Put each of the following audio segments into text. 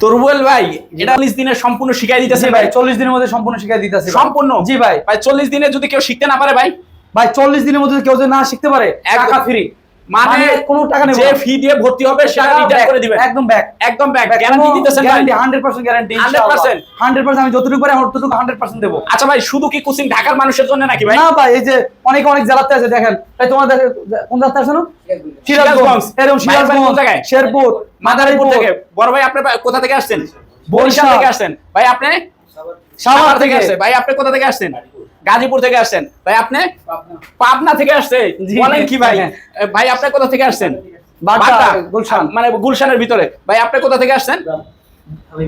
তো রুবেল ভাই এটা চল্লিশ দিনে সম্পূর্ণ শিখাই দিতেছে ভাই। চল্লিশ দিনের মধ্যে সম্পূর্ণ শিখাই দিতেছে সম্পূর্ণ? জি ভাই। ভাই চল্লিশ দিনে যদি কেউ শিখতে না পারে ভাই? ভাই চল্লিশ দিনের মধ্যে কেউ যদি না শিখতে পারে একা টাকা ফ্রি মানে কোনো টাকা নেই যে ফি দিয়ে ভর্তি হবে সেটা রিটার্ন করে দিবেন। একদম ব্যাক একদম ব্যাক গ্যারান্টি দিতেছেন guarantee hundred percent guarantee 100% hundred percent আমি যতটুকু পারি ততটুকু হান্ড্রেড পার্সেন্ট দেবো। আচ্ছা ভাই শুধু কি কোচিং ঢাকার মানুষের জন্য নাকি ভাই? না ভাই এই যে অনেক অনেক জেলাতে আছে দেখেন। তাই তোমার কোন জেলাতে আছে না? সিরাজগঞ্জ। এরকম সিরাজগঞ্জ জায়গায়? শেরপুর মাদারীপুর থেকে। বড় ভাই আপনি কোথা থেকে আসছেন? বরিশাল। থেকে আসছেন। ভাই আপনি? সাভার থেকে। আসছেন। ভাই আপনি কোথা থেকে আসছেন? গাজীপুর থেকে আসছেন। ভাই আপনি পাবনা। থেকে আসছে? বলেন কি ভাই? হ্যাঁ। ভাই আপনি কোথা থেকে আসছেন? গুলশান। মানে গুলশানের ভিতরে। ভাই আপনি কোথা থেকে আসছেন? আমি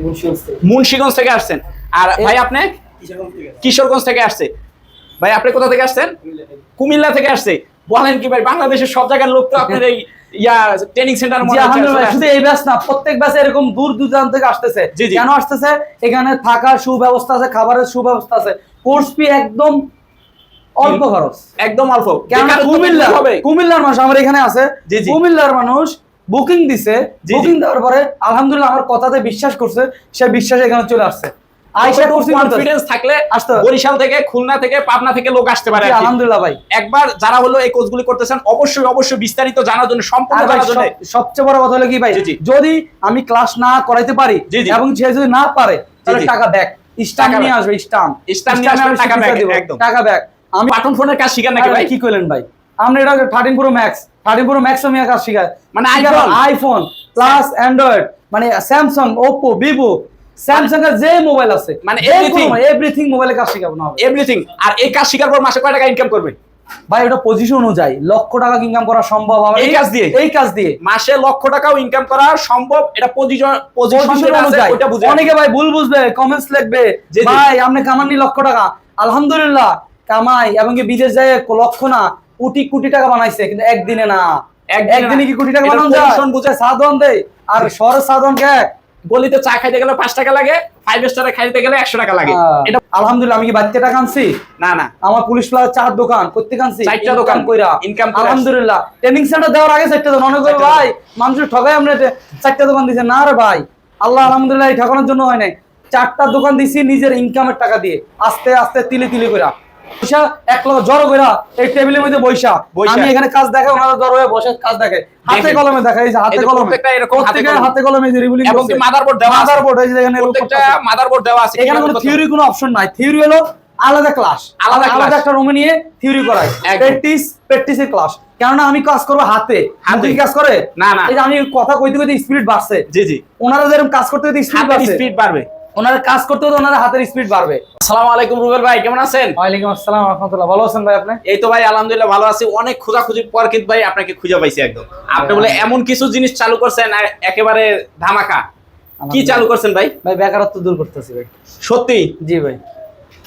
মুন্সিগঞ্জ থেকে। আসছেন। আর ভাই আপনি? কিশোরগঞ্জ থেকে। কিশোরগঞ্জ থেকে আসছে। ভাই আপনি কোথা থেকে আসছেন? কুমিল্লা থেকে। আসছে। বলেন কি ভাই বাংলাদেশের সব জায়গার লোক তো আপনার এই ইয়া ট্রেনিং সেন্টার মনে শুধু এই ব্যাচ না প্রত্যেক ব্যাচে এরকম দূর দূরান্ত থেকে আসতেছে। কেন আসতেছে? এখানে থাকার সুব্যবস্থা আছে খাবারের সুব্যবস্থা আছে। কোর্স ফি একদম অল্প খরচ। একদম অল্প। কেননা কুমিল্লা হবে কুমিল্লার। মানুষ আমার এখানে আছে। কুমিল্লার মানুষ বুকিং দিছে। বুকিং দেওয়ার পরে আলহামদুলিল্লাহ আমার কথাতে বিশ্বাস করছে সে বিশ্বাস এখানে চলে আসছে। আইসা কনফিডেন্স থাকলে আসতে বরিশাল থেকে খুলনা থেকে পাবনা থেকে লোক আসতে পারে আলহামদুলিল্লাহ ভাই। একবার যারা হলো এই কোর্সগুলি করতেছেন অবশ্যই অবশ্যই বিস্তারিত জানার জন্য সম্পূর্ণ জানার জন্য। সবচেয়ে বড় কথা হলো কি ভাই। যদি আমি ক্লাস না করাইতে পারি। এবং সে যদি না পারে তাহলে টাকা ব্যাক স্টাম্প নিয়ে আসবে স্টাম্প। স্টাম্প নিয়ে আসবে, টাকা একদম। টাকা ব্যাক। আমি বাটন ফোনের কাজ শিখান নাকি ভাই? কি কইলেন ভাই? আমরা এটা thirteen pro max thirteen pro max আমি কাজ শিখাই মানে আইফোন আইফোন প্লাস অ্যান্ড্রয়েড মানে স্যামসাং ওপো ভিভো স্যামসাং এর যে মোবাইল আছে মানে এভরিথিং এভরিথিং মোবাইলে কাজ শিখাবো না এভরিথিং আর এই কাজ শিখার পর মাসে কয় টাকা ইনকাম করবে? ভাই ওটা পজিশন অনুযায়ী লক্ষ টাকা ইনকাম করা সম্ভব আমার এই কাজ দিয়ে? এই কাজ দিয়ে মাসে লক্ষ টাকাও ইনকাম করা সম্ভব এটা পজিশন অনুযায়ী। ওটা বুঝে অনেকে ভাই ভুল বুঝবে কমেন্টস লিখবে। ভাই আপনি কামাননি লক্ষ টাকা। আলহামদুলিল্লাহ কামাই এবং কি বিদেশ যায় লক্ষ না কোটি কোটি টাকা বানাইছে কিন্তু একদিনে না। একদিনে কি কোটি টাকা বানানো যায়? বুঝে- সাধন দেয় আর শহরের সাধন কে? গলিতে চা খাইতে গেলে পাঁচ টাকা লাগে ফাইভ স্টারে খাইতে গেলে একশো টাকা লাগে। এটা আলহামদুলিল্লাহ আমি কি বাড়িতে টাকা আনছি? না না। আমার পুলিশ প্লাজার চার দোকান করতে আনছি? চারটা দোকান, কইরা। ইনকাম আলহামদুলিল্লাহ। ট্রেনিং সেন্টার দেওয়ার আগে চারটা দোকান। অনেক ভাই মানুষের ঠকাই আমরা চারটা দোকান দিছে। না রে ভাই আল্লাহ আলহামদুলিল্লাহ এই ঠকানোর জন্য হয় নাই। চারটা দোকান দিছি নিজের ইনকামের টাকা দিয়ে। আস্তে আস্তে তিলে তিলে কইরা। এক লগে জড়ো কইরা এই টেবিলের মধ্যে বৈশা। আমি এখানে কাজ দেখাই ওনারা জড়ো হয়ে বসে কাজ দেখে। হাতে কলমে দেখাই এই যে হাতে কলমে। প্রত্যেকটা হাতে কলমে। যে রিবুলিং এবং কি মাদারবোর্ড দেওয়া মাদারবোর্ড এই যে এখানে প্রত্যেকটা মাদারবোর্ড দেওয়া আছে। এখানে কোনো থিওরি কোনো অপশন নাই। থিওরি হলো আলাদা ক্লাস আলাদা আলাদা একটা রুমে নিয়ে থিওরি করায় প্র্যাকটিস প্র্যাকটিসের ক্লাস কেননা আমি কাজ করব হাতে। হাতে। কাজ করে? না, না। আমি কথা কইতে কইতে স্পিড বাড়ছে। জি জি। ওনারা যেরকম কাজ করতে স্পিড বাড়বে। ওনারা কাজ করতে হতো ওনারা হাতের স্পিড বাড়বে। আসসালাম আলাইকুম রুবেল ভাই কেমন আছেন? ওয়ালাইকুম আসসালাম রহমতুল্লাহ ভালো আছেন ভাই আপনি? এই তো ভাই আলহামদুলিল্লাহ ভালো আছি। অনেক খোঁজাখুঁজির পর কিন্তু ভাই আপনাকে খুঁজে পাইছি একদম। আপনি বলে এমন কিছু জিনিস চালু করছেন একেবারে ধামাকা। কি চালু করছেন ভাই? ভাই বেকারত্ব দূর করতেছি ভাই। সত্যি? জি ভাই।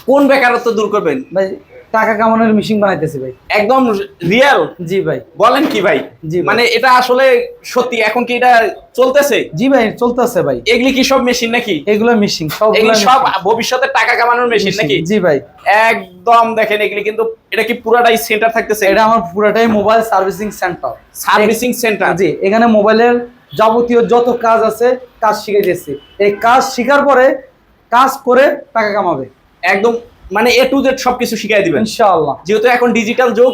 কোন বেকারত্ব দূর করবেন? ভাই টাকা কামানোর মেশিন বানাইতেছি ভাই। একদম রিয়েল জি ভাই। বলেন কি ভাই? জি মানে এটা আসলে সত্যি এখন কি এটা চলতেছে? জি ভাই চলতেছে ভাই। এগুলি কি সব মেশিন নাকি? এগুলো মেশিন সব এগুলি সব ভবিষ্যতে টাকা কামানোর মেশিন নাকি? জি ভাই। একদম দেখেন এগুলি কিন্তু এটা কি পুরাটাই সেন্টার থাকতেছে? এটা আমার পুরাটাই mobile servicing center servicing center জি এখানে মোবাইলের যাবতীয় যত কাজ আছে কাজ শিখাইতেছি। এই কাজ শিখার পরে কাজ করে টাকা কামাবে। একদম মানে এ টু জেড সবকিছু শিখাই দিবেন। ইনশাআল্লাহ। যেহেতু এখন ডিজিটাল যুগ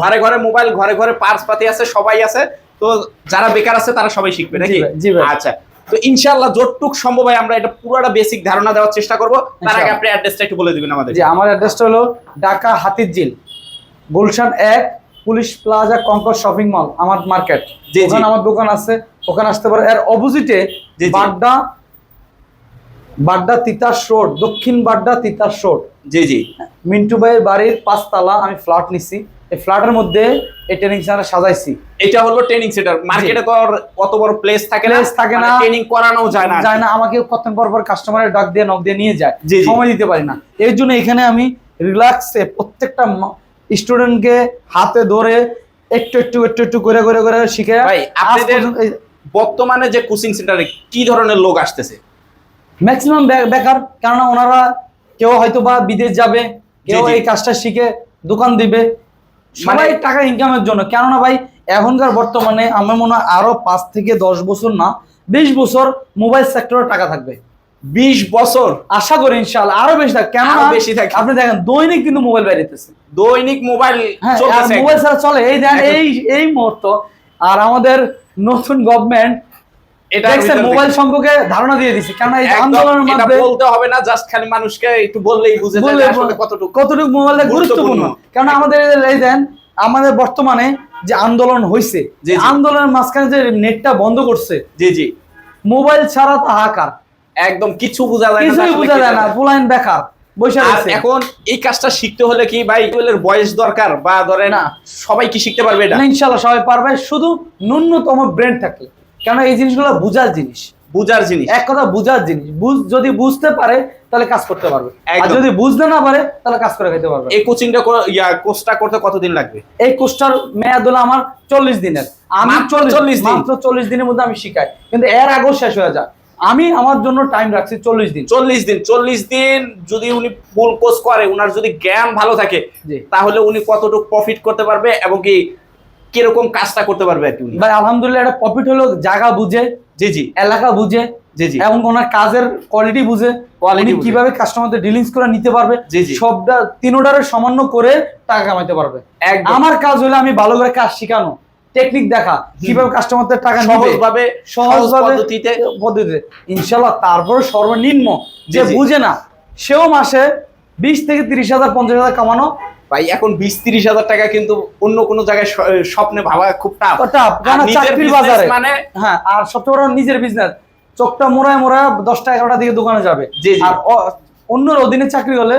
ঘরে ঘরে মোবাইল ঘরে ঘরে পার্স পাতি আছে সবাই আছে। তো যারা বেকার আছে তারা সবাই শিখবে নাকি? আচ্ছা। তো ইনশাআল্লাহ যতটুক সম্ভব হয় আমরা এটা পুরোটা বেসিক ধারণা দেওয়ার চেষ্টা করব। তার আগে আপনি অ্যাড্রেসটা একটু বলে দিবেন আমাদের। জি আমার অ্যাড্রেসটা হলো ঢাকা হাতিরঝিল গুলশান এক police plaza Concord shopping mall আমার মার্কেট জি। আমার দোকান আছে ওখানে আসতে পারে। এর অপোজিটে। বাড্ডা বাড্ডা তিতাস রোড দক্ষিণ বাড্ডা তিতাস রোড। জি জি। মিন্টু ভাইয়ের বাড়ির পাঁচতলা আমি ফ্ল্যাট নিছি। এই ফ্ল্যাটের মধ্যে এই ট্রেনিং সেন্টার সাজাইছি। এটা হলো ট্রেনিং সেন্টার মার্কেটে তো আর অত বড় প্লেস থাকে না। থাকে না। ট্রেনিং করানো যায় না। যায় না। আমাকে কতক্ষণ পর পর কাস্টমারের ডাক দিয়ে নক দিয়ে নিয়ে যায়। সময় দিতে পারি না। এর জন্য এখানে আমি রিল্যাক্সে প্রত্যেকটা স্টুডেন্টকে হাতে ধরে একটু একটু একটু একটু করে করে করে শিখে ভাই, আপনাদের- বর্তমানে যে কোচিং সেন্টারে কি ধরনের লোক আসতেছে? ম্যাক্সিমাম বেকার কেননা ওনারা কেউ হয়তো বা বিদেশ যাবে কেউ এই কাজটা শিখে দোকান দিবে। সবাই টাকা ইনকামের জন্য কেননা ভাই এখনকার বর্তমানে আমার মনে হয় আরও পাঁচ থেকে দশ বছর না বিশ বছর মোবাইল সেক্টরে টাকা থাকবে। বিশ বছর? আশা করি ইনশাআল্লাহ আরও বেশি থাকবে কেন বেশি থাকবে। আপনি দেখেন দৈনিক কিন্তু মোবাইল বাইরেতেছে দৈনিক মোবাইল হ্যাঁ মোবাইল ছাড়া চলে। এই দেন এই এই মুহূর্ত আর আমাদের নতুন গভর্নমেন্ট মোবাইল সম্পর্কে ধারণা দিয়ে দিছে। কেন এই আন্দোলনের বলতে হবে না জাস্ট খালি মানুষকে একটু বললেই বুঝে যায় বললে যে আসলে কতটুকু কতটুকু মোবাইল গুরুত্বপূর্ণ। কারণ আমাদের এই দেন আমাদের বর্তমানে যে আন্দোলন জি, জি। আন্দোলনের মাঝখানে যে নেটটা বন্ধ করছে জি জি। মোবাইল ছাড়া তো হাহাকার। একদম কিছু বোঝা যায় না যে কিছুই বোঝা যায় না। পুলাইন বেকার রয়েছে। এখন এই কাজটা শিখতে হলে কি ভাই বয়স দরকার? বা ধরেন না। সবাই কি শিখতে পারবে এটা? সবাই পারবে। শুধু ন্যূনতম ব্রেন থাকলে। কেন এই জিনিসগুলো বুঝার জিনিস। বুঝার জিনিস। এক কথা বুঝার জিনিস। বুঝ যদি বুঝতে পারে তাহলে কাজ করতে পারবে। আর যদি বুঝতে না পারে তাহলে কাজ করে খেতে পারবে এই কোচিংটা ইয়া কোর্সটা করতে কতদিন লাগবে? এই কোর্সটার মেয়াদ হলো আমার চল্লিশ দিনের। আমি চল্লিশ 40 দিন? মাত্র চল্লিশ দিনের মধ্যে আমি শিখাই। কিন্তু এর আগেও শেষ হয়ে যায়। আমি আমার জন্য টাইম রাখছি চল্লিশ দিন। চল্লিশ দিন। চল্লিশ দিন যদি উনি ফুল কোর্স করে উনার যদি জ্ঞান ভালো থাকে। তাহলে উনি কতটুকু প্রফিট করতে পারবে এবং কি কীরকম কাজটা করতে পারবে আর কি উনি? ভাই আলহামদুলিল্লাহ একটা প্রফিট হলো জায়গা বুঝে জি জি। এলাকা বুঝে জি জি। এবং ওনার কাজের কোয়ালিটি বুঝে বুঝে। কীভাবে কাস্টমারদের ডিলিংস করে নিতে পারবে জি, জি। সবটা তিনোটারে সমন্বয় করে টাকা কামাইতে পারবে। আমার কাজ হলো আমি ভালো করে কাজ শেখানো টেকনিক দেখা কীভাবে কাস্টমারদের টাকা সহজভাবে সহজ সহজভাবে পদ্ধতিতে। পদ্ধতিতে। ইনশাল্লাহ তারপর সর্বনিম্ন যে। বুঝে না সেও মাসে বিশ থেকে তিরিশ হাজার পঞ্চাশ হাজার কামানো ভাই এখন বিশ তিরিশ হাজার টাকা কিন্তু অন্য কোনো জায়গায় স্বপ্নে ভাবা খুব টাফ চাকরির বাজারে। মানে হ্যাঁ আর সবচেয়ে বড় নিজের বিজনেস চোখটা মোড়ায় মোড়ায় দশটা এগারোটা দিকে দোকানে যাবে। আর অন্যর অধীনে চাকরি হলে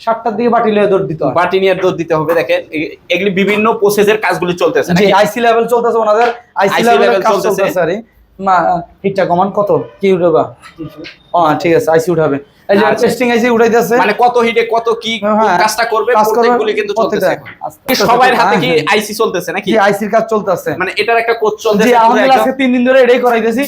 সাতটার দিকে বাটি লিয়ে দৌড় দিতে হয়। বাটি নিয়ে দৌড় দিতে হবে দেখেন এগুলি বিভিন্ন প্রসেসের কাজগুলি চলতেছে? আইসি লেভেল চলতেছে ওনাদের। আইসি IC লেভেলের চলতেছে। হিটটা কমান কত? কি উঠাবা ও ঠিক আছে আইসি উঠাবে। এই যে আচ্ছা। টেস্টিং আইসি উঠাইতেছে মানে কত হিটে কত কি হ্যাঁ, কাজটা করবে প্রত্যেকগুলি কিন্তু চলতেছে। এখন। আস্তে কি আস্তে সবার হাতে কি হ্যাঁ, আইসি চলতেছে নাকি? জি আইসির কাজ চলতেছে? মানে এটার একটা কোচ চলতেছে পুরো আলহামদুলিল্লাহ আজকে তিন দিন ধরে এটাই করাইতেছি।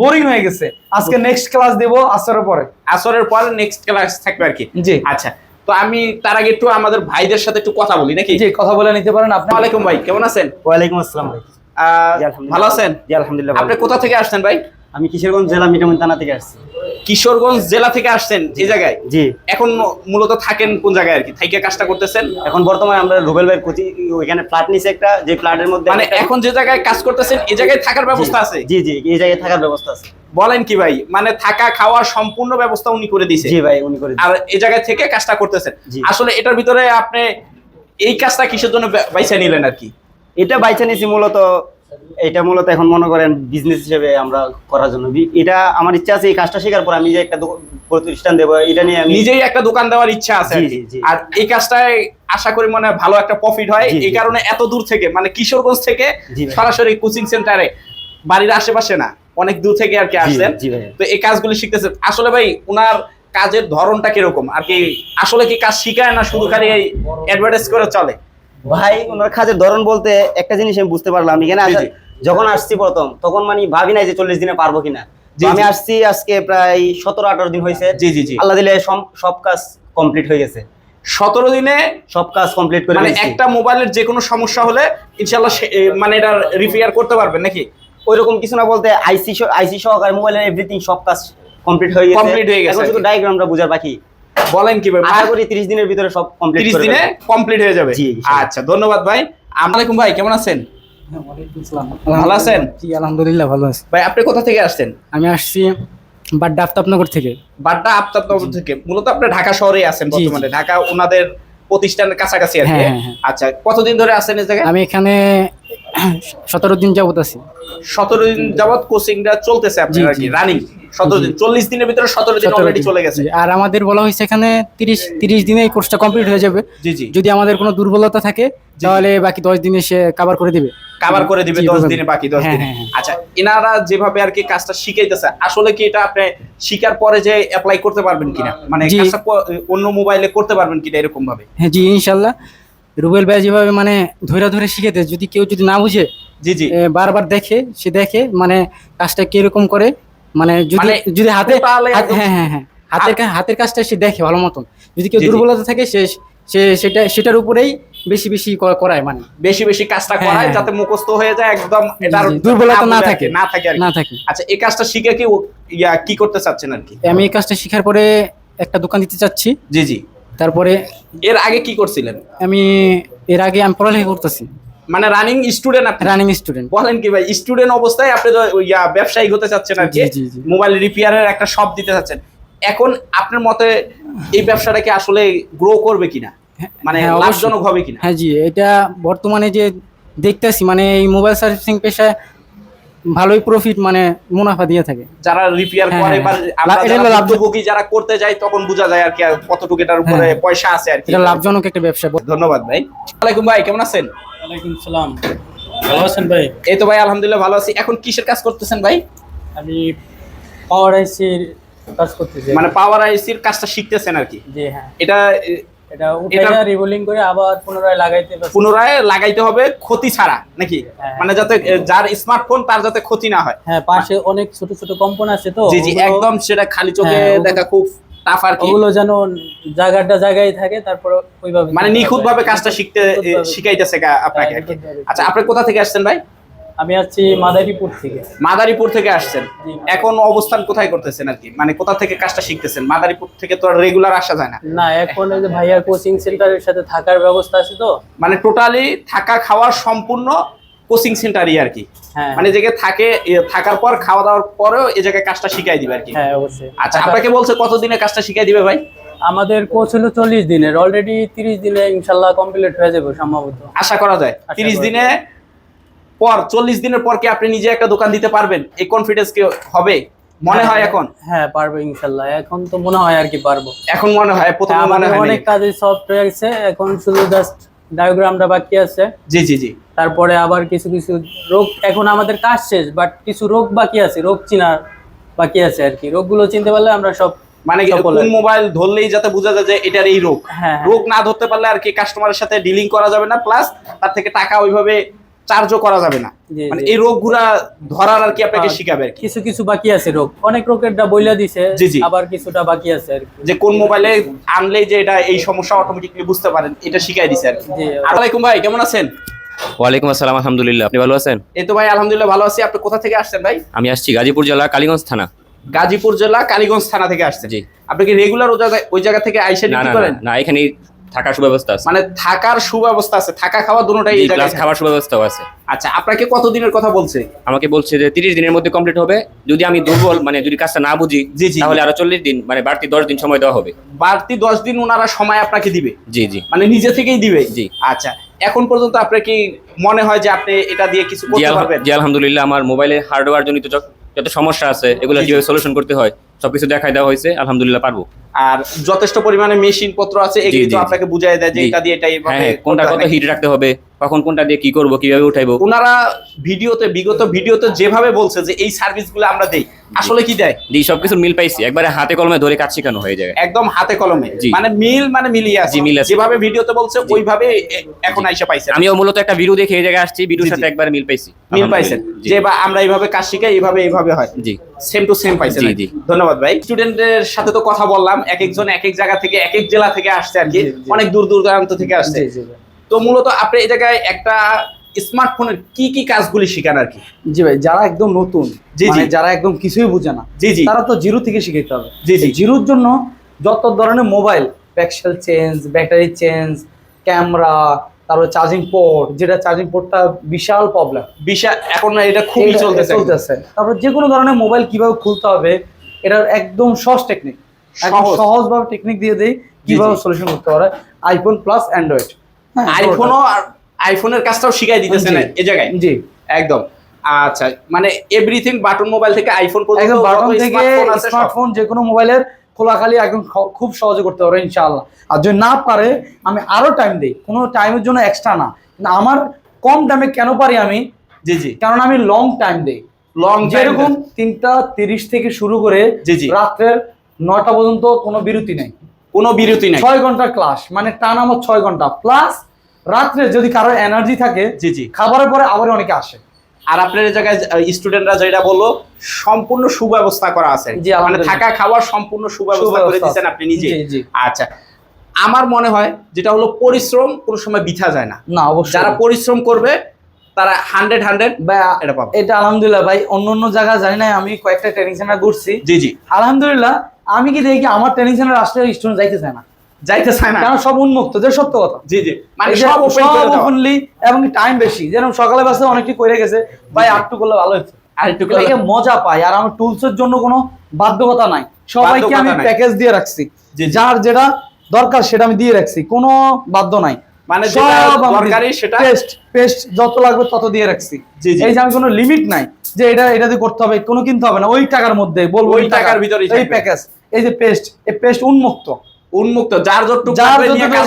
বোরিং হয়ে গেছে। আজকে নেক্সট ক্লাস দেবো আসরের পরে। আসরের পর নেক্সট ক্লাস থাকবে আর কি। জি। আচ্ছা তো আমি তার আগে একটু আমাদের ভাইদের সাথে একটু কথা বলি নাকি? জি কথা বলে নিতে পারেন আপনি। ওয়ালাইকুম ভাই কেমন আছেন? ওয়ালাইকুম আসসালাম ভাই। আহ, ভালো আছেন? জি আলহামদুলিল্লাহ আপনি কোথা থেকে আসছেন ভাই? আমি কিশোরগঞ্জ জেলা মিটামন থানা থেকে আসছি। কিশোরগঞ্জ জেলা থেকে আসছেন এই জায়গায়? জি। এখন মূলত থাকেন কোন জায়গায় আর কি? থাইকে কাজটা করতেছেন? এখন বর্তমানে আমরা রুবেল ভাই কোচিং ওইখানে ফ্ল্যাট নিছে একটা যে ফ্ল্যাটের মধ্যে মানে এখন যে জায়গায় কাজ করতেছেন এই জায়গায় থাকার ব্যবস্থা আছে? জি জি এই জায়গায় থাকার ব্যবস্থা আছে। বলেন কি ভাই মানে থাকা খাওয়া সম্পূর্ণ ব্যবস্থা উনি করে দিয়েছে জি ভাই উনি করে আর এই জায়গা থেকে কাজটা করতেছেন। আসলে এটার ভিতরে আপনি এই কাজটা কিসের জন্য বে- বাইছা নিলেন আর কি? এটা বাইচা নিছি মূলত এটা মূলত এখন মনে করেন বিজনেস হিসেবে আমরা করার জন্য। এটা আমার ইচ্ছা আছে এই কাজটা শেখার পর আমি যে একটা প্রতিষ্ঠান দেবো এটা নিয়ে আমি নিজেই একটা দোকান দেওয়ার ইচ্ছা আছে। আর এই কাজটায় আশা করি মানে ভালো একটা প্রফিট হয়। এই কারণে এত দূর থেকে মানে কিশোরগঞ্জ থেকে সরাসরি কোচিং সেন্টারে বাড়ির আশেপাশে না অনেক দূর থেকে আর কি আসছেন। তো এই কাজগুলি শিখতেছেন। আসলে ভাই উনার কাজের ধরনটা কীরকম? আর কি আসলে কি কাজ শিখায় না শুধু খালি এই অ্যাডভার্টাইজ করে চলে? ভাই ওনার কাজের ধরন বলতে একটা জিনিস আমি বুঝতে পারলাম। এখানে যখন আসছি প্রথম তখন মানে ভাবি নাই যে চল্লিশ দিনে পারব কিনা। আমি আসছি আজকে প্রায় সতেরো আঠারো দিন হয়েছে। জি জি জি। আল্লাহ দিলে সব কাজ কমপ্লিট হয়ে গেছে। সতেরো দিনে সব কাজ কমপ্লিট করে মানে একটা মোবাইলের যে কোনো সমস্যা হলে ইনশাল্লাহ মানে এটা রিপেয়ার করতে পারবেন নাকি? ওইরকম কিছু না বলতে আইসি আইসি সহকারে মোবাইলের এভরিথিং সব কাজ কমপ্লিট হয়ে গেছে। Complete হয়ে গেছে শুধু ডায়াগ্রামটা বোঝার বাকি। বলেন কি ভাই আশা করি 30 দিনের ভিতরে সব কমপ্লিট তিরিশ করে দিনে কমপ্লিট হয়ে যাবে। জি, আচ্ছা ধন্যবাদ ভাই। আসসালামাইকুম ভাই কেমন আছেন? ভালো আছেন? জি আলহামদুলিল্লাহ ভালো আছি। ভাই আপনি কোথা থেকে আসছেন? আমি আসছি বাড্ডা আফতাবনগর থেকে। বাড্ডা আফতাবনগর থেকে। মূলত আপনি ঢাকা শহরে আছেন বর্তমানে। ঢাকা ওনাদের প্রতিষ্ঠানের কাছাকাছি আর কি হ্যাঁ, হ্যাঁ, হ্যাঁ। আচ্ছা কতদিন ধরে আছেন এই জায়গায়? আমি এখানে সতেরো দিন যাবত আছি। সতেরো দিন যাবত কোচিংটা চলতেছে আপনার আর কি রানিং সতেরো দিন চল্লিশ দিনের ভিতরে সতেরো দিন অলরেডি চলে গেছে। আর আমাদের বলা হয়েছে এখানে তিরিশ তিরিশ দিনে এই কোর্সটা কমপ্লিট হয়ে যাবে। জি জি। যদি আমাদের কোনো দুর্বলতা থাকে তাহলে বাকি দশ দিনে সে কাভার করে দিবে। কাভার করে দিবে দশ দিনে বাকি দশ হ্যাঁ, দিনে। হ্যাঁ, হ্যাঁ। আচ্ছা এনারা যেভাবে আর কি কাজটা শিখাইতেছে আসলে কি এটা আপনি শিকার পরে যে অ্যাপ্লাই করতে পারবেন কিনা? মানে কাজটা অন্য মোবাইলে করতে পারবেন কিনা এরকম ভাবে হ্যাঁ জি ইনশাল্লাহ। রুবেল ভাই যেভাবে মানে ধরে ধরে শিখেতে যদি কেউ যদি না বুঝে জি জি। বারবার দেখে সে দেখে মানে কাজটা কীরকম করে মানে যদি মানে যদি হাতে হ্যাঁ হ্যাঁ হ্যাঁ। হাতের হাতের কাজটা সে দেখে ভালো মতন। যদি কেউ। দুর্বলতা থাকে সে সে সেটা সেটার উপরেই বেশি বেশি করায় মানে। বেশি বেশি কাজটা হ্যাঁ, করায় হ্যাঁ। যাতে মুখস্থ হয়ে যায় একদম এটার দুর্বলতা না থাকে। না থাকে না থাকে। আচ্ছা এই কাজটা শিখে কি ইয়া কি করতে চাচ্ছেন আর কি? আমি এই কাজটা শেখার পরে একটা দোকান দিতে চাচ্ছি। জি জি। তারপরে এর আগে কি করছিলেন? আমি এর আগে আমি পড়ালেখা করতেছি। মানে রানিং স্টুডেন্ট আপনি? রানিং স্টুডেন্ট বলেন কি ভাই স্টুডেন্ট অবস্থায় আপনি তো ইয়া ব্যবসায়ী হতে চাচ্ছেন আর কি। মোবাইল রিপেয়ারের একটা শপ দিতে চাচ্ছেন। এখন আপনার মতে এই ব্যবসাটা কি আসলে গ্রো করবে কিনা? মানে হ্যাঁ, লাভজনক হবে কিনা? হ্যাঁ জি এটা বর্তমানে যে দেখতেছি মানে এই মোবাইল সার্ভিসিং পেশায় ভালোই প্রফিট মানে মুনাফা দিয়ে থাকে। যারা রিপেয়ার হ্যাঁ, করে বা হ্যাঁ। আমরা এটা যারা করতে যায় তখন বোঝা যায় আর কি কতটুকু এটার উপরে হ্যাঁ। পয়সা আছে আর কি। এটা লাভজনক একটা ব্যবসা। ধন্যবাদ ভাই। ওয়ালাইকুম ভাই কেমন আছেন? ওয়ালাইকুম সালাম। ভালো আছেন ভাই? এই তো ভাই আলহামদুলিল্লাহ ভালো আছি। এখন কিসের কাজ করতেছেন ভাই? আমি পাওয়ার আইসির কাজ করতেছি। মানে পাওয়ার আইসির কাজটা শিখতেছেন আর কি? জি হ্যাঁ। এটা এটা এটা- রিবোলিং করে আবার পুনরায় লাগাইতে পুনরায় লাগাইতে হবে ক্ষতি ছাড়া নাকি? হ্যাঁ। মানে যাতে যার স্মার্টফোন তার যাতে ক্ষতি না হয়। হ্যাঁ পাশে অনেক ছোট ছোট কম্পন আছে তো জি জি একদম সেটা খালি চোখে হ্যাঁ, দেখা খুব টাফ আর কি। ওগুলো যেন জায়গাটা জায়গায় থাকে তারপর ওইভাবে মানে নিখুঁত ভাবে কাজটা শিখতে শিখাইতেছে আপনাকে হ্যাঁ, নিখুঁতভাবে। আচ্ছা আপনি কোথা থেকে আসছেন ভাই? আমি আছি মাদারীপুর থেকে। মাদারীপুর থেকে আসছেন। এখন অবস্থান কোথায় করতেছেন আর কি? মানে কোথা থেকে কাজটা শিখতেছেন? মাদারীপুর থেকে তো রেগুলার আসা যায় না। না এখন ওই যে ভাইয়ার কোচিং সেন্টারের সাথে থাকার ব্যবস্থা আছে তো। মানে টোটালি থাকা খাওয়ার সম্পূর্ণ কোচিং সেন্টারই আর কি। হ্যাঁ। মানে যে জায়গায় থাকে থাকার পর খাওয়া দাওয়ার পরেও এই জায়গায় কাজটা শিখাই দিবে আর কি। হ্যাঁ অবশ্যই। আচ্ছা আপনাকে বলছে কতদিনে কাজটা শিখাই দিবে ভাই? আমাদের কোচ হলো চল্লিশ দিনের। অলরেডি তিরিশ দিনে ইনশাল্লাহ কমপ্লিট হয়ে যাবে সম্ভবত। আশা করা যায়। তিরিশ দিনে পর চল্লিশ দিনের পর কি আপনি নিজে একটা দোকান দিতে পারবেন? এই কনফিডেন্স কি হবে? মনে হয় এখন? হ্যাঁ পারব ইনশাল্লাহ। এখন তো মনে হয় আর কি পারব। এখন মনে হয় প্রথমে হ্যাঁ, মনে হয় অনেক কাজে সফটওয়্যার আছে। এখন শুধু জাস্ট ডায়াগ্রামটা বাকি আছে। জি জি জি। তারপরে আবার কিছু কিছু রোগ এখন আমাদের কাজ শেষ বাট কিছু রোগ বাকি আছে রোগ চিনার বাকি আছে আর কি। রোগগুলো চিনতে পারলে আমরা সব মানে কোন মোবাইল ধরলেই যাতে বোঝা যায় যে এটার এই রোগ। হ্যাঁ, রোগ না ধরতে পারলে আর কি কাস্টমারের সাথে ডিলিং করা যাবে না প্লাস তার থেকে টাকা ওইভাবে চার্জও করা যাবে না। মানে। এই রোগগুলা ধরার আর কি আপনাকে হ্যাঁ। শিখাবে কিছু কিছু বাকি আছে রোগ। অনেক রোগেরটা বইলা দিছে। আবার কিছুটা বাকি আছে আর যে কোন মোবাইলে আনলেই যে এটা এই সমস্যা অটোমেটিকলি বুঝতে পারেন এটা শিখাই দিছে আর কি। জি। আসসালামাইকুম ভাই কেমন আছেন? ওয়ালাইকুম আসসালাম আলহামদুলিল্লাহ। আপনি ভালো আছেন? এই তো ভাই আলহামদুলিল্লাহ ভালো আছি। আপনি কোথা থেকে আসছেন ভাই? আমি আসছি গাজীপুর জেলা কালীগঞ্জ থানা। গাজীপুর জেলা কালীগঞ্জ থানা থেকে আসছেন। জি। আপনি কি রেগুলার ওই জায়গা থেকে আইসা ডিউটি না না, করেন? না এখানে থাকার সুব্যবস্থা আছে। মানে থাকার সুব্যবস্থা আছে। থাকা খাওয়া দুটোটাই এই জায়গায় খাবার সুব্যবস্থাও আছে। আচ্ছা আপনাকে কত দিনের কথা বলছে? আমাকে বলছে যে তিরিশ দিনের মধ্যে কমপ্লিট হবে। যদি আমি দুর্বল মানে যদি কাজটা না বুঝি জি, জি। তাহলে আরও চল্লিশ দিন মানে বাড়তি দশ দিন সময় দেওয়া হবে। বাড়তি দশ দিন ওনারা সময় আপনাকে দিবে। জি জি। মানে নিজে থেকেই দিবে। জি। আচ্ছা এখন পর্যন্ত আপনার কি মনে হয় যে আপনি এটা দিয়ে কিছু করতে পারবেন জি আলহামদুলিল্লাহ আমার মোবাইলে হার্ডওয়্যার জনিত যত- সমস্যা আছে এগুলো। কীভাবে সলিউশন করতে হয় সবকিছু দেখাই দেওয়া হয়েছে আলহামদুলিল্লাহ পারব আর যথেষ্ট পরিমাণে মেশিন পত্র আছে এগুলো আপনাকে বুঝাই দেয় যে এটা দিয়ে এটা হ্যাঁ এইভাবে হ্যাঁ কোনটা কত। হিট রাখতে হবে কখন কোনটা দিয়ে কি করব কীভাবে উঠাইবো? ওনারা ভিডিওতে বিগত ভিডিওতে যেভাবে বলছে যে এই সার্ভিসগুলো আমরা দেই আসলে কি দেয়? জি সবকিছু মিল পাইছি। একবারে হাতে কলমে ধরে কাজ শেখানো হয়ে যায়? একদম হাতে কলমে। মানে মিল মানে মিলিয়ে আছে মিল আছে। যেভাবে ভিডিওতে বলছে ওইভাবে এখন আইসা পাইছেন আমিও মূলত একটা ভিডিও দেখে এই জায়গায় আসছি ভিডিওর। সাথে একবার মিল পাইছি। মিল পাইছেন যে বা আমরা এইভাবে কাজ শিখাই এইভাবে এইভাবে হয়। জি। সেম টু সেম পাইছেন জি, জি। ধন্যবাদ ভাই। স্টুডেন্টদের সাথে তো কথা বললাম এক একজন এক এক জায়গা থেকে এক এক জেলা থেকে আসছে আর কি। অনেক দূর দূর দূরান্ত থেকে আসছে। তো মূলত আপনি এই জায়গায় একটা স্মার্টফোনের কি কি কাজগুলি শেখান আর কি? জি ভাই যারা একদম নতুন জি, মানে জি। যারা একদম কিছুই বুঝে না জি জি। তারা তো জিরো থেকে শিখাইতে হবে। জি, জি। জিরোর জন্য যত ধরনের মোবাইল প্যাক্সেল চেঞ্জ ব্যাটারি চেঞ্জ ক্যামেরা তারপর চার্জিং পোর্ট যেটা চার্জিং পোর্টটা বিশাল প্রবলেম বিশাল এখন না এটা খুবই চলতেছে চলতেছে। তারপর যে কোনো ধরনের মোবাইল কীভাবে খুলতে হবে এটার একদম সহজ টেকনিক একদম সহজ। সহজভাবে টেকনিক দিয়ে দেই কীভাবে সলিউশন করতে পারে আইফোন প্লাস অ্যান্ড্রয়েড আইফোনও আইফোনের কাজটাও শিখাই দিতেছে না এই জায়গায়? জি। একদম। আচ্ছা মানে এভরিথিং বাটন মোবাইল থেকে আইফোন পর্যন্ত বাটন থেকে। স্মার্টফোন যে কোনো মোবাইলের খোলাখালি একদম খুব সহজে করতে পারবে ইনশাআল্লাহ। আর যদি না পারে আমি আরও টাইম দিই। কোনো টাইমের জন্য এক্সট্রা না। কিন্তু আমার কম দামে কেন পারি আমি? জি জি। কারণ আমি লং টাইম দিই। লং যেরকম তিনটা তিরিশ থেকে শুরু করে জি, জি। রাত্রের নয়টা পর্যন্ত কোনো বিরতি নেই। কোনো বিরতি নাই। ছয় ঘণ্টা ক্লাস মানে টান আমার ছয় ঘণ্টা। প্লাস রাত্রে যদি কারও এনার্জি থাকে জি জি। খাবারের পরে আবার অনেকে আসে। আর আপনার জায়গায় স্টুডেন্টরা যেটা বলল সম্পূর্ণ সুব্যবস্থা করা আছে। মানে থাকা খাওয়ার সম্পূর্ণ সুব্যবস্থা করে দিচ্ছেন আপনি নিজে। আচ্ছা। আমার মনে হয় যেটা হলো পরিশ্রম কোনো সময় বিথা যায় না। না অবশ্যই। যারা পরিশ্রম করবে তারা হান্ড্রেড হান্ড্রেড ভাই এটা পাবে। এটা আলহামদুলিল্লাহ ভাই অন্য অন্য জায়গা জানি না আমি কয়েকটা ট্রেনিং সেন্টার ঘুরছি। জি জি। আলহামদুলিল্লাহ আমি কি দেখি আমার ট্রেনিং সেন্টার আসলে স্টুডেন্ট যাইতে চায় না? যাইতে চায় না। কারণ সব উন্মুক্ত যে সত্য কথা। জি জি। মানে সব ওপেন করে দেওয়া। openly এবং টাইম বেশি। যেরকম সকালে বাসে অনেকটি করে গেছে ভাই আটটু করলে ভালো হচ্ছে আর একটু একে মজা পাই আর আমার টুলস এর জন্য কোনো বাধ্যকতা নাই। সবাইকে আমি প্যাকেজ দিয়ে রাখছি। যার যেটা দরকার সেটা আমি দিয়ে রাখছি। কোনো বাধ্য নাই। মানে দরকারি সেটা পেস্ট পেস্ট যত লাগবে তত দিয়ে রাখছি। এই যে আমি কোনো লিমিট নাই যে এটা এটা দিয়ে করতে হবে কোনো কিনতে হবে না ওই টাকার মধ্যে বলব ওই টাকার ভিতরেই এই প্যাকেজ এই যে পেস্ট এই পেস্ট উন্মুক্ত। উন্মুক্ত যার যতটুকু যার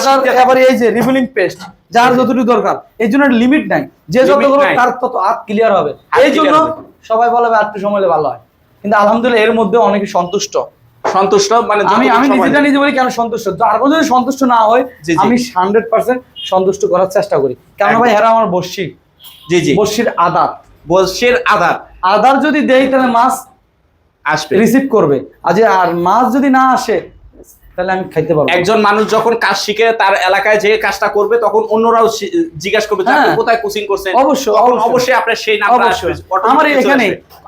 যতটুকু এই যে রিফিলিং পেস্ট যার যতটুকু দরকার এই জন্য লিমিট নাই। যে যত Limit করবে নাই। তার তত হাত ক্লিয়ার হবে। এই জন্য সবাই বলে ভাই একটু সময় ভালো হয়। কিন্তু আলহামদুলিল্লাহ এর মধ্যে অনেকে সন্তুষ্ট। সন্তুষ্ট? মানে আমি আমি নিজেটা নিজে বলি কেন সন্তুষ্ট? আর যদি সন্তুষ্ট না হয়। আমি হান্ড্রেড পার্সেন্ট সন্তুষ্ট করার চেষ্টা করি। কেন ভাই এরা আমার বর্ষি জি জি। বর্ষির আদার বর্ষির আদার আদার যদি দেই তাহলে মাছ আসবে। রিসিভ করবে। আর যে আর মাছ যদি না আসে তাহলে আমি খাইতে পারব। একজন মানুষ যখন কাজ শিখে তার এলাকায় যে কাজটা করবে তখন অন্যরাও জিজ্ঞাসা করবে আপনি হ্যাঁ। কোথায় কোচিং করছেন? অবশ্যই, অবশ্যই। আপনার সেই নামটা আসবে আমার এখানে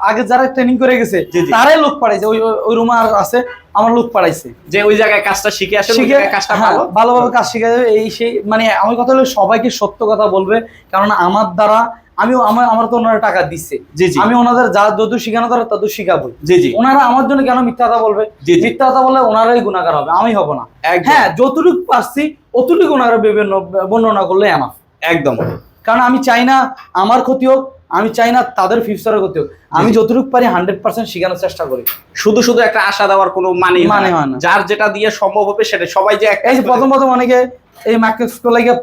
আগে যারা ট্রেনিং করে গেছে। তারাই লোক পাঠাইছে। ওই ওই- রুমে আছে আমার লোক পাঠাইছে। যে ওই জায়গায় কাজটা শিখে ওই শিখে কাজটা হ্যাঁ, ভালো। ভালোভাবে কাজ শিখে যাবে এই সেই মানে আমি কথা হলো সবাইকে সত্য কথা বলবে কারণ আমার দ্বারা আমি আমার আমার তো ওনারা টাকা দিচ্ছে। জি, জি। আমি ওনাদের যা যত শিখানো দ্বারা তত শিখাবো জি জি। ওনারা আমার জন্য কেন মিথ্যা কথা বলবে। মিথ্যা কথা বলে ওনারাই গুণাকার হবে। আমি হব না। হ্যাঁ যতটুকু পারছি অতটুকু ওনারা বিভিন্ন বর্ণনা করলে আমার। একদম। কারণ আমি চাই না আমার ক্ষতি হোক আমি চাই না তাদের ফিউচারের ক্ষতি হোক। আমি যতটুকু পারি হান্ড্রেড পার্সেন্ট শেখানোর চেষ্টা করি। শুধু শুধু একটা আশা দেওয়ার কোনো মানে মানে হয় না। যার যেটা দিয়ে সম্ভব হবে সেটা সবাই যে এই যে প্রথম প্রথম অনেকে এই মাইক্রোস্কোপ লাগে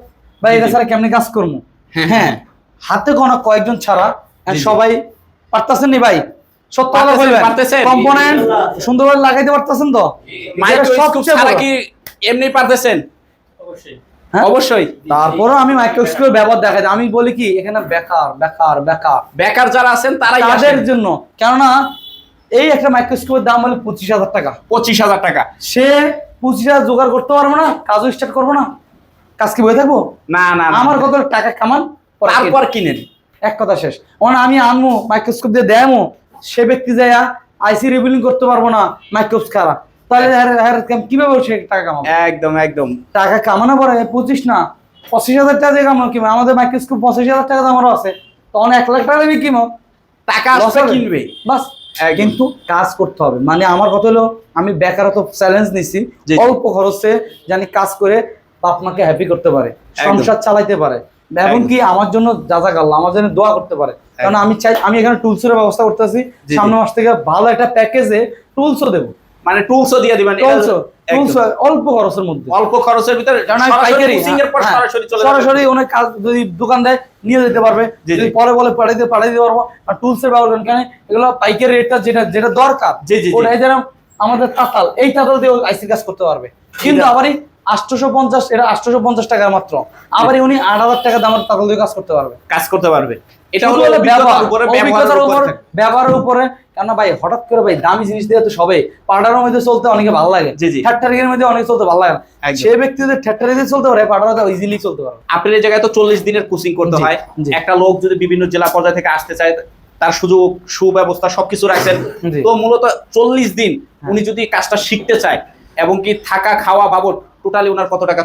বা এটা ছাড়া কেমনি কাজ করব হ্যাঁ, হ্যাঁ। হাতে গোনা কয়েকজন ছাড়া জি, জি। সবাই পারতেছেন নি ভাই? সত্য কথা পারতেছেন, বলবেন কম্পোনেন্ট সুন্দরভাবে লাগাইতে পারতেছেন তো? এটা মাইক্রোস্কোপ সবচেয়ে ছাড়া কি এমনি পারতেছেন? হ্যাঁ? অবশ্যই। তারপরেও আমি মাইক্রোস্কোপের ব্যবহার দেখাই আমি বলি কি এখানে বেকার বেকার বেকার। বেকার যারা আছেন তাদের জন্য। কেননা এই একটা মাইক্রোস্কোপের দাম হলো পঁচিশ হাজার টাকা। পঁচিশ হাজার টাকা। সে পঁচিশ হাজার জোগাড় করতে পারব না কাজও স্টার্ট করব না। কাজ কি বয়ে থাকব? না না। আমার কত টাকা কামান। তারপর কিনেন। এক কথা শেষ। মানে আমি আনব মাইক্রোস্কোপ দিয়ে দেমো সে ব্যক্তি যায় আইসি রিভিলিং করতে পারব না মাইক্রোস্কোপ খারা তাহলে হ্যার- হ্যার কীভাবে সে টাকা কামাবো? একদম একদম। টাকা কামানো পরে পঁচিশ না পঁচিশ হাজার টাকা দিয়ে কামানো কিমো আমাদের মাইক্রোস্কোপ পঁচিশ হাজার টাকা আমারও আছে। তখন এক লাখ টাকা দিয়ে কিমো টাকা কিনবে। বাস। কিন্তু কাজ করতে হবে। মানে আমার কথা হলো আমি বেকারত্ব চ্যালেঞ্জ নিছি। জি। অল্প খরচে জানি কাজ করে বাপ মাকে হ্যাপি করতে পারে। সংসার চালাইতে পারে। এবং কি আমার জন্য যা গাল্লা আমার জন্য দোয়া করতে পারে। কারণ আমি চাই আমি এখানে টুলসের ব্যবস্থা করতেছি। সামনে মাস থেকে ভালো একটা প্যাকেজে টুলসও দেবো। মানে টুলসও দিয়ে দিবেন অল্প খরচের মধ্যে। অল্প খরচের ভিতরে সরাসরি হ্যাঁ, সরাসরি চলে যাবে। সরাসরি অনেক কাজ যদি দোকান দেয় নিয়ে যেতে পারবে। যদি পরে বলে পাঠাইতে পাঠাই দিতে পারব। আর টুলস এর ব্যবহার কেন? এগুলো পাইকারি রেটটা যেটা যেটা দরকার জি, জি, জি। ওটা যেরকম আমাদের তাতাল এই তাতাল দিয়ে আইসি কাজ করতে পারবে। কিন্তু আবারই আটশোশো পঞ্চাশ এটা আটশোশো পঞ্চাশ টাকা মাত্র। আবারই উনি আট হাজার টাকা দামের তাতাল দিয়ে কাজ করতে পারবে। কাজ করতে পারবে। এটা হলো উপরে অভিজ্ঞতার ব্যবহারের উপর উপরে থাকে। ব্যবহারের উপরে। কেন ভাই হঠাৎ করে ভাই দামি জিনিস দিয়ে তো পাউডারের মধ্যে চলতে অনেকে ভালো লাগে। মধ্যে অনেক চলতে ভালো লাগে সে ব্যক্তি যদি দিয়ে চলতে পারে পাউডার ইজিলি চলতে পারে আপনার এই জায়গায় তো চল্লিশ দিনের কোচিং করতে হয়। একটা লোক যদি বিভিন্ন জেলা পর্যায় থেকে আসতে চায় তার সুযোগ সুব্যবস্থা সবকিছু রাখছেন। তো মূলত চল্লিশ দিন হ্যাঁ। উনি যদি কাজটা শিখতে চায় এবং কি থাকা খাওয়া বাবদ টোটালি ওনার কত টাকা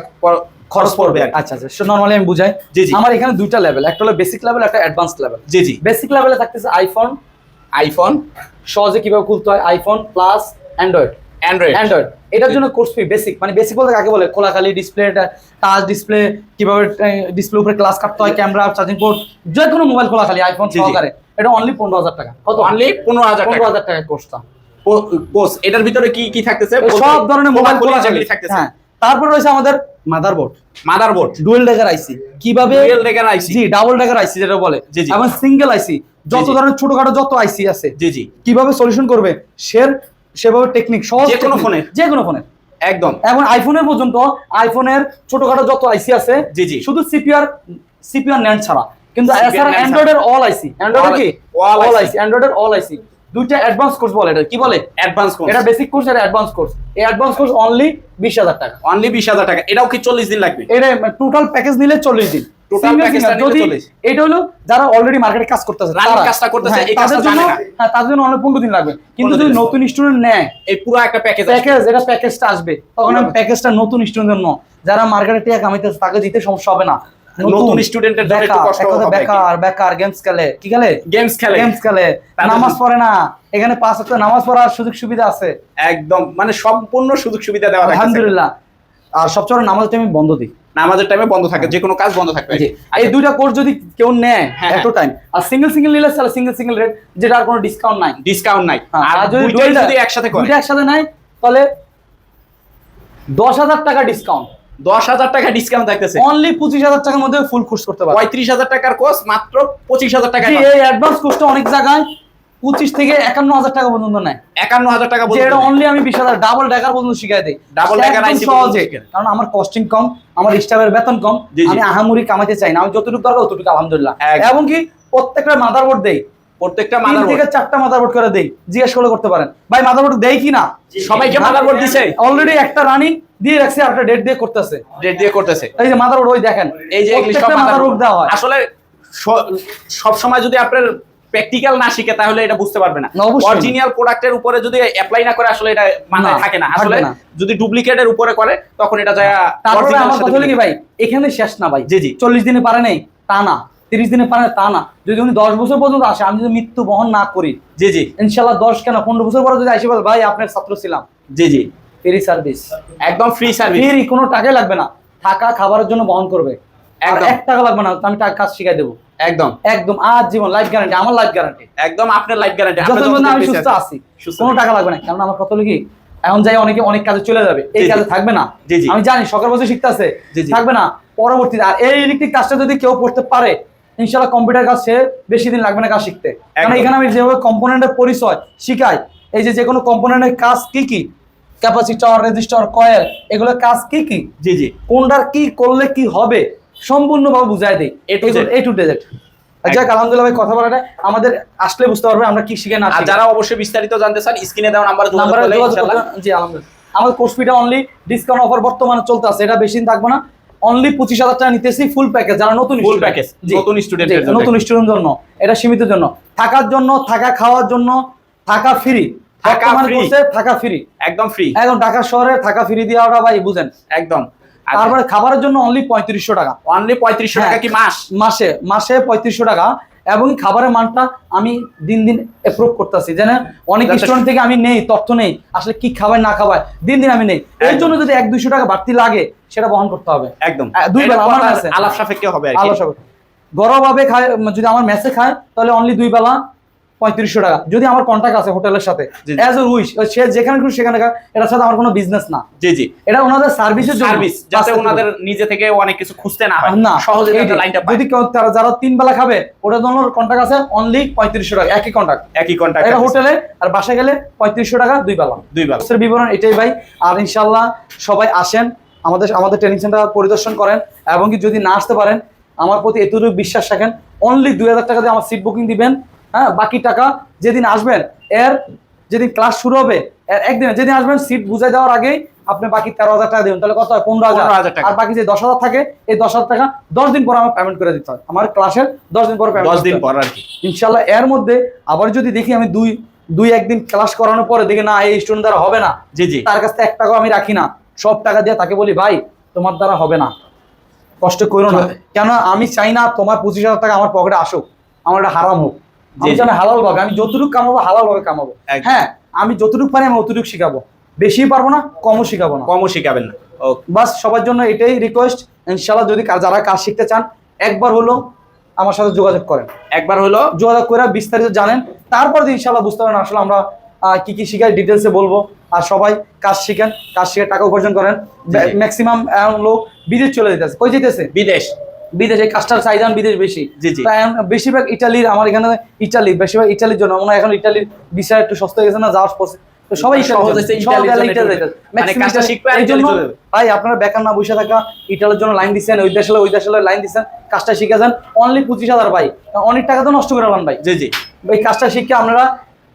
খরচ পড়বে আচ্ছা আচ্ছা। নর্মালি আমি বুঝাই। জি, জি। আমার এখানে দুইটা লেভেল একটা হলো বেসিক লেভেল একটা অ্যাডভান্স লেভেল জি জি। বেসিক লেভেলে থাকতেছে আইফোন আইফোন সহজে কীভাবে খুলতে হয়? IPhone plus android android android এটার জন্য কোর্স ফি বেসিক মানে বেসিক বলতে কাকে বলে? খোলাখালি ডিসপ্লে টাচ ডিসপ্লে কীভাবে ডিসপ্লে উপরে ক্লাস কাটতে হয় ক্যামেরা চার্জিং পোর্ট যে কোনো মোবাইল খোলাখালি আইফোন। সহকারে। এটা অনলি পনেরো হাজার টাকা। কত? অনলি পনেরো হাজার পনেরো টাকা হাজার টাকা কোর্সটা কোর্স এটার ভিতরে কি কি থাকতেছে? সব ধরনের মোবাইল খোলাখালি। থাকতেছে। হ্যাঁ। তারপর রয়েছে আমাদের motherboard motherboard dual decker IC কীভাবে? ডুয়েল ডেকার আইসি জি ডাবল ডেকার আইসি যেটা বলে। জি, জি। এবং সিঙ্গেল আইসি যত ধরনের ছোটখাটো যত আইসি আছে। জি জি। কীভাবে সলিউশন করবে? সে সেভাবে টেকনিক সহজ যে কোনো ফোনের? যে কোনো ফোনের একদম। এখন আইফোনের পর্যন্ত আইফোনের ছোটখাটো যত আইসি আছে জি, জি। শুধু সিপিআর সিপিআর ন্যান্ড ছাড়া। কিন্তু এছাড়া অ্যান্ড্রয়েডের অল আইসি অ্যান্ড্রয়েড কি? অল আইসি অ্যান্ড্রয়েডের অল আইসি দুইটা অ্যাডভান্স কোর্স বলে এটা কি বলে? অ্যাডভান্স কোর্স এটা বেসিক কোর্স আর অ্যাডভান্স কোর্স এই অ্যাডভান্স কোর্স অনলি বিশ হাজার টাকা। অনলি বিশ হাজার টাকা। এটাও কি চল্লিশ দিন লাগবে? এটা টোটাল প্যাকেজ নিলে চল্লিশ দিন। যদি এটা হলো যারা অলরেডি মার্কেটে কাজ করতেছে তারা- কাজটা করতেছে, হ্যাঁ, এই কাজটা তাদের জন্য জানে না। হ্যাঁ তাদের জন্য অনেক পনেরো দিন লাগবে। কিন্তু যদি নতুন স্টুডেন্ট নেয় এই পুরো একটা প্যাকেজ প্যাকেজ এটা প্যাকেজটা আসবে। তখন প্যাকেজটা নতুন স্টুডেন্টের জন্য। যারা মার্কেটে টাকা কামাইতেছে তাকে দিতে সমস্যা হবে না। নতুন স্টুডেন্টের জন্য একটু বেকার, কষ্ট হবে বেকার বেকার গেমস খেলে। কি খেলে? গেমস খেলে। গেমস খেলে। নামাজ পড়ে না। এখানে পাঁচ একটা নামাজ পড়ার সুযোগ সুবিধা আছে। একদম মানে সম্পূর্ণ সুযোগ সুবিধা দেওয়া আলহামদুলিল্লাহ। আর সবচেয়ে বড় নামাজটা আমি বন্ধ দিই। নামাজের টাইমে বন্ধ থাকে যে কোনো কাজ বন্ধ থাকবে। এই দুইটা কোর্স যদি কেউ নেয় হ্যাঁ, এত টাইম আর সিঙ্গেল সিঙ্গেল নিলে তাহলে সিঙ্গেল সিঙ্গেল রেট যেটা আর কোনো ডিসকাউন্ট নাই। ডিসকাউন্ট নাই। হ্যাঁ, আর যদি দুইটা- যদি একসাথে করে। একসাথে নেয় তাহলে দশ হাজার টাকা ডিসকাউন্ট দশ হাজার টাকা ডিসকাউন্ট থাকতেছে। অনলি পঁচিশ হাজার টাকার মধ্যে ফুল কোর্স করতে পারবে। পঁয়ত্রিশ হাজার টাকার কোর্স মাত্র পঁচিশ হাজার টাকা এই অ্যাডভান্স কোর্সটা অনেক জায়গায় পঁচিশ থেকে একান্ন হাজার টাকা পর্যন্ত নেয়। একান্ন হাজার টাকা অনলি আমি বিশ হাজার ডাবল ডেকার পর্যন্ত শিখাই দিই। পর্যন্ত সহজে কারণ আমার কস্টিং কম আমার স্টাফের বেতন কম। আমি আহামুরি কামাইতে চাই না। আমি যতটুকু দরকার ততটুকু আলহামদুলিল্লাহ। এবং কি প্রত্যেকটা মাদারবোর্ড দেই। প্রত্যেকটা মাদারবোর্ড থেকে চারটা মাদারবোর্ড করে দেই। জিজ্ঞেস করলে করতে পারেন। ভাই মাদারবোর্ড দেই কি না সবাইকে মাদারবোর্ড দিছে। অলরেডি একটা রানিং দিয়ে রাখছে একটা ডেট দিয়ে করতেছে। রেট দিয়ে করতেছে। এই যে মাদারবোর্ড ওই দেখেন। এই যে প্রত্যেকটা মাদারবোর্ড দেওয়া হয়। আসলে সব সময় যদি আপনার প্র্যাকটিক্যাল না শিখে তাহলে এটা বুঝতে পারবে না। অরিজিনাল প্রোডাক্টের উপরে যদি অ্যাপ্লাই না করে আসলে এটা মাথায় থাকে না। আসলে যদি ডুপ্লিকেটের উপরে করে তখন এটা যায় তারপরে আমার কথা হলো কি ভাই? এখানে শেষ না ভাই। জি, জি। চল্লিশ দিনে পারে নাই তা না। তিরিশ দিনে পারে তা না। যদি উনি দশ বছর পর্যন্ত আসে আমি যদি মৃত্যু বহন না করি জি জি। ইনশাল্লাহ দশ কেন পনেরো বছর পরে যদি আসি ভাই আপনার ছাত্র ছিলাম। জি জি। Free service. একদম ফ্রি সার্ভিস। ফ্রি কোনো টাকাই লাগবে না। থাকা খাবারের জন্য বহন করবে। একদম। এক টাকা লাগবে না আমি টাকা কাজ শিখাই দেবো। একদম। একদম আজ জীবন লাইফ গ্যারান্টি আমার লাইফ গ্যারান্টি একদম আপনার লাইফ গ্যারান্টি যতক্ষণ আমি সুস্থ আছি কোনো টাকা লাগবে না। কারণ আমার কত কি এখন যাই অনেকে অনেক কাজে চলে যাবে। এই। কাজে থাকবে না। আমি জানি সকাল বছর শিখতে আছে জি, জি। থাকবে না। পরবর্তীতে আর এই ইলেকট্রিক কাজটা যদি কেউ করতে পারে ইনশাল্লাহ কম্পিউটার কাজ সে বেশি দিন লাগবে না কাজ শিখতে। কারণ এখানে আমি যেভাবে কম্পোনেন্টের পরিচয় শিখাই এই যে যে কোনো কম্পোনেন্টের কাজ কি কি ক্যাপাসিটর রেজিস্টার কয়েল এগুলোর কাজ কি কি? জি জি। কোনটার কি করলে কি হবে? সম্পূর্ণভাবে বুঝাই দেই। এ টু ডেজেট যাক আলহামদুলিল্লাহ ভাই কথা বলাটা আমাদের আসলে বুঝতে পারবে আমরা কি শিখে না যারা অবশ্যই বিস্তারিত জানতে চান স্ক্রিনে দেওয়া নাম্বারে জি আলহামদুলিল্লাহ। আমাদের কোর্স ফিটা অনলি ডিসকাউন্ট অফার বর্তমানে চলতে আছে এটা বেশি দিন থাকবে না। অনলি পঁচিশ হাজার টাকা নিতেছি ফুল প্যাকেজ যারা নতুন Full প্যাকেজ নতুন জন্য। নতুন স্টুডেন্ট জন্য এটা সীমিত জন্য। থাকার জন্য থাকা খাওয়ার জন্য থাকা ফ্রি থাকা free। থাকা ফ্রি একদম ফ্রি এখন ঢাকা শহরে থাকা ফ্রি দিয়ে ওরা ভাই বুঝেন। একদম। তারপরে খাবারের জন্য অনলি পঁয়ত্রিশশো টাকা। অনলি পঁয়ত্রিশশো টাকা হ্যাঁ। কি মাস? মাসে মাসে পঁয়ত্রিশশো টাকা। এবং খাবারের মানটা আমি দিন দিন এপ্রুভ করতেছি যেন অনেক স্টুডেন্ট থেকে আমি নেই তথ্য নেই আসলে কি খাবার না খাবার দিন দিন আমি নেই। এর জন্য যদি এক দুইশো টাকা বাড়তি লাগে সেটা বহন করতে হবে। একদম। আহ, দুই বেলা আমার। আলাপ সাপেক্ষে হবে আর কি। আলো গরমভাবে খায় যদি আমার মেসে খায় তাহলে অনলি দুই বেলা পঁয়ত্রিশশো টাকা। যদি আমার কন্ট্যাক্ট আছে হোটেলের সাথে। অ্যাজ এ উইশ সে যেখানে খুশি সেখানে এটার সাথে আমার কোনো বিজনেস না। জি জি। এটা ওনাদের সার্ভিসের সার্ভিস যাতে ওনাদের নিজে থেকে অনেক কিছু খুঁজতে না হয়। না সহজে। লাইনটা যদি তারা যারা তিন বেলা খাবে ওটার জন্য কন্ট্যাক্ট আছে অনলি পঁয়ত্রিশশো টাকা একই কন্ট্যাক্ট একই কন্টাক্ট এটা হোটেলে আর বাসায় গেলে পঁয়ত্রিশশো টাকা দুই বেলা। দুই বেলা। বিবরণ এটাই ভাই। আর ইনশাল্লাহ সবাই আসেন আমাদের আমাদের ট্রেনিং সেন্টার পরিদর্শন করেন এবং কি যদি না আসতে পারেন আমার প্রতি এতটুকু বিশ্বাস রাখেন অনলি দুই হাজার টাকা দিয়ে আমার সিট বুকিং দিবেন হ্যাঁ বাকি টাকা যেদিন আসবেন এর যেদিন ক্লাস শুরু হবে এর একদিনে যেদিন আসবেন সিট বুঝাই দেওয়ার আগেই আপনি বাকি তেরো হাজার টাকা দেবেন। তাহলে কত হয়? পনেরো হাজার। 15,000 টাকা। আর বাকি যে দশ হাজার থাকে এই দশ হাজার টাকা দশ দিন পর আমার পেমেন্ট করে দিতে হয়। আমার ক্লাসের দশ দিন পর দশ দিন পর আর কি। ইনশাল্লাহ এর মধ্যে আবার যদি দেখি আমি দুই দুই একদিন ক্লাস করানোর পরে দেখি না এই স্টুডেন্ট দ্বারা হবে না। জি জি। তার কাছ থেকে এক টাকাও আমি রাখি না। সব টাকা দিয়ে তাকে বলি ভাই তোমার দ্বারা হবে না। কষ্ট করো না। কেন আমি চাই না তোমার পঁচিশ হাজার টাকা আমার পকেটে আসুক। আমার এটা হারাম হোক। আমি জানি হালাল ভাবে আমি যতটুকু কামাবো হালাল ভাবে কামাবো। হ্যাঁ আমি যতটুকু পারি আমি অতটুকু শিখাবো। বেশি পারব না কমও শিখাবো না। কমও শিখাবেন না। বাস সবার জন্য এটাই রিকোয়েস্ট ইনশাল্লাহ যদি যারা কাজ শিখতে চান একবার হলো আমার সাথে যোগাযোগ করেন। একবার হলো? যোগাযোগ করে বিস্তারিত জানেন। তারপর ইনশাল্লাহ বুঝতে পারেন আসলে আমরা কি কি শিখাই ডিটেলসে বলব। আর সবাই কাজ শিখেন কাজ শিখে টাকা উপার্জন করেন। ম্যাক্সিমাম লোক বিদেশ চলে যেতেছে। কই যেতেছে? বিদেশ। বিদেশ কাজটার চাহিদান বিদেশ বেশি। বেশিরভাগ ইটালির আমার এখানে ইটালি বেশিরভাগ ইটালির জন্য মনে এখন ইটালির বিষয় একটু সস্তা গেছে না যাওয়ার পথে তো সবাই যাচ্ছে। মানে Maximum কাজটা ইটালি- শিখবে আর এই জন্য ইটালি চলে যাবে। ভাই আপনারা বেকার না বসে থাকা ইটালির জন্য লাইন দিচ্ছেন ওই দেশে ওই দেশে লাইন দিচ্ছেন কাজটা শিখে যান। অনলি পঁচিশ হাজার ভাই। অনেক টাকা তো নষ্ট করে ভাই। জি জি। এই কাজটা শিখে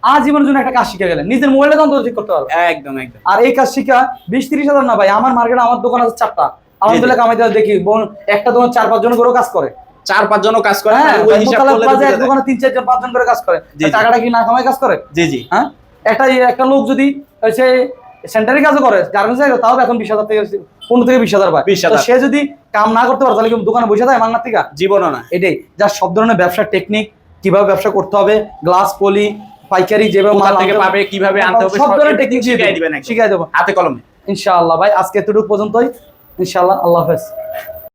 আজীবনের জন্য একটা কাজ শিখে গেলেন। নিজের মোবাইলটা ঠিক করতে পারবে একদম একদম। আর এই কাজ শিখা বিশ তিরিশ হাজার না ভাই আমার মার্কেটে আমার দোকান আছে চারটা। আলহামদুলিল্লাহ কামাইতে দেখি একটা দোকান চার পাঁচ জন করে কাজ করে। চার পাঁচ জনও কাজ করে হ্যাঁ ওই হিসাব করলে এক দোকানে তিন চারজন পাঁচজন করে কাজ করে। টাকাটা কি না কামাই কাজ করে? জি জি। হ্যাঁ? একটা একটা লোক যদি সে সেন্টারে কাজও করে গার্মেন্টস এর তাও এখন বিশ হাজার থেকে পনেরো থেকে বিশ হাজার পায়। 20,000 তো সে যদি কাম না করতে পারে তাহলে কি দোকানে বসে থাকে মাংনার থেকে? জীবনও না। এটাই যা সব ধরনের ব্যবসার টেকনিক কীভাবে ব্যবসা করতে হবে গ্লাস পলি পাইকারি যেভাবে মাল থেকে পাবে, কীভাবে আনতে হবে, সব ধরনের টেকনিক শিখাই দিবেন। শিখাই দেবো হাতে কলমে। ইনশাআল্লাহ ভাই আজকে এতটুকু পর্যন্তই। ইনশাআল্লাহ আল্লাহ হাফেজ